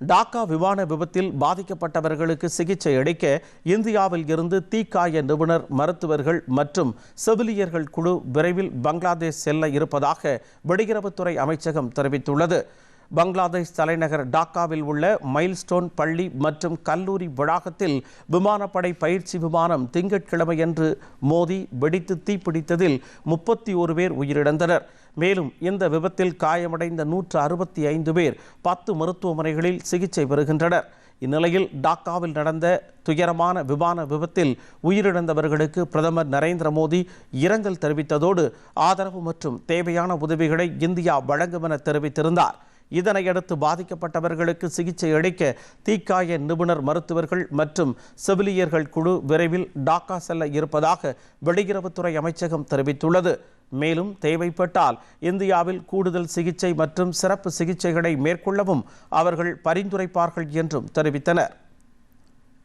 டாக்கா விமான விபத்தில் பாதிக்கப்பட்டவர்களுக்கு சிகிச்சை அளிக்க இந்தியாவில் இருந்து தீக்காய நிபுணர் மருத்துவர்கள் மற்றும் செவிலியர்கள் குழு விரைவில் பங்களாதேஷ் செல்ல இருப்பதாக வெளியுறவுத்துறை அமைச்சகம் தெரிவித்துள்ளது. பங்களாதேஷ் தலைநகர் டாக்காவில் உள்ள மைல்ஸ்டோன் பள்ளி மற்றும் கல்லூரி வளாகத்தில் விமானப்படை பயிற்சி விமானம் திங்கட்கிழமையன்று மோதி வெடித்து தீப்பிடித்ததில் முப்பத்தி ஒரு பேர் உயிரிழந்தனர். மேலும் இந்த விபத்தில் காயமடைந்த நூற்று அறுபத்தி ஐந்து பேர் பத்து மருத்துவமனைகளில் சிகிச்சை பெறுகின்றனர். இந்நிலையில் டாக்காவில் நடந்த துயரமான விமான விபத்தில் உயிரிழந்தவர்களுக்கு பிரதமர் நரேந்திர மோடி இரங்கல் தெரிவித்ததோடு ஆதரவு மற்றும் தேவையான உதவிகளை இந்தியா வழங்கும் என தெரிவித்திருந்தார். இதனையடுத்து பாதிக்கப்பட்டவர்களுக்கு சிகிச்சை அளிக்க தீக்காய நிபுணர் மருத்துவர்கள் மற்றும் செவிலியர்கள் குழு விரைவில் டாக்கா செல்ல இருப்பதாக வெளியுறவுத்துறை அமைச்சகம் தெரிவித்துள்ளது. மேலும் தேவைப்பட்டால் இந்தியாவில் கூடுதல் சிகிச்சை மற்றும் சிறப்பு சிகிச்சைகளை மேற்கொள்ளவும் அவர்கள் பரிந்துரைப்பார்கள் என்றும் தெரிவித்தனர்.